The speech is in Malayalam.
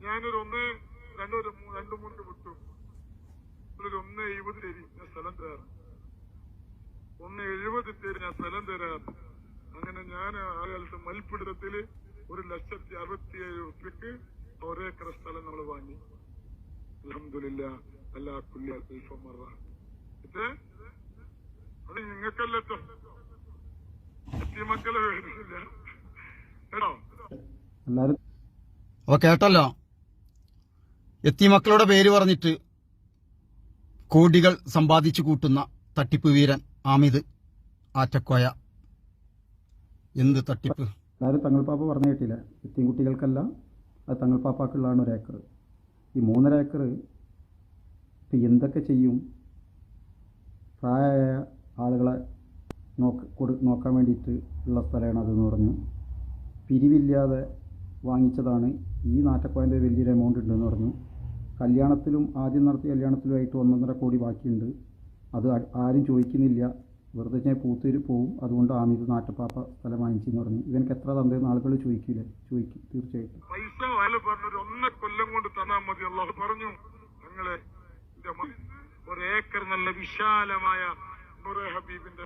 ഞാനൊരു ഒന്ന് രണ്ടൊരു മൂ- രണ്ടു മൂന്ന് വിട്ടു. ഒരു ഒന്ന് എഴുപത് തരി ഞാൻ സ്ഥലം തരാറ്. ഒന്ന് എഴുപത് തരി ഞാൻ സ്ഥലം തരാറ്. അങ്ങനെ ഞാൻ ആ കാലത്ത് മൽപ്പിടുത്തത്തിൽ ഒരു ലക്ഷത്തി അറുപത്തി ഏഴ് റുപ്യക്ക് ഒരേക്കർ സ്ഥലം നമ്മൾ വാങ്ങി. അലഹമില്ല അല്ലാ കുല്ലി അൽഫമറ ഇത് അത് നിങ്ങൾക്കല്ലോ മക്കളെ വേണ്ടിയില്ല കേട്ടോ? അപ്പോൾ കേട്ടല്ലോ? എത്തി മക്കളുടെ പേര് പറഞ്ഞിട്ട് കോടികൾ സമ്പാദിച്ചു കൂട്ടുന്ന തട്ടിപ്പ് വീരൻ ആമിത് ആറ്റക്കോയ. എന്ത് തട്ടിപ്പ്? എല്ലാവരും തങ്ങൾപ്പാപ്പ പറഞ്ഞു കേട്ടില്ല. എത്തിയും കുട്ടികൾക്കല്ല അത് തങ്ങൾപ്പാപ്പാക്കുള്ളതാണ് ഒരു ഏക്കർ ഈ മൂന്നര ഏക്കർ ഇപ്പം എന്തൊക്കെ ചെയ്യും? പ്രായമായ ആളുകളെ നോക്ക കൊടു നോക്കാൻ വേണ്ടിയിട്ട് ഉള്ള സ്ഥലമാണ് അതെന്ന് പറഞ്ഞു പിരിവില്ലാതെ വാങ്ങിച്ചതാണ്. ഈ നാറ്റക്കോയന്റെ വലിയൊരു എമൗണ്ട് ഉണ്ടെന്ന് പറഞ്ഞു. കല്യാണത്തിലും ആദ്യം നടത്തിയ കല്യാണത്തിലുമായിട്ട് ഒന്നൊന്നര കോടി ബാക്കിയുണ്ട്. അത് ആരും ചോദിക്കുന്നില്ല. വെറുതെ ഞാൻ പൂത്തൂര് പോവും. അതുകൊണ്ട് ആമിത് നാട്ടപ്പാപ്പ സ്ഥലം വാങ്ങിച്ചെന്ന് പറഞ്ഞു. ഇവനക്ക് എത്ര തന്നെയെന്ന് ആളുകൾ ചോദിക്കില്ലേ ചോദിക്കും തീർച്ചയായിട്ടും. പൈസ അയാൾ പറഞ്ഞൊരു ഒന്ന കൊല്ലം കൊണ്ട് തന്നാൽ മതി അള്ളാഹു പറഞ്ഞു. ഞങ്ങളെ ഒരു ഏക്കർ നല്ല വിശാലമായ നൂറെ ഹബീബിന്റെ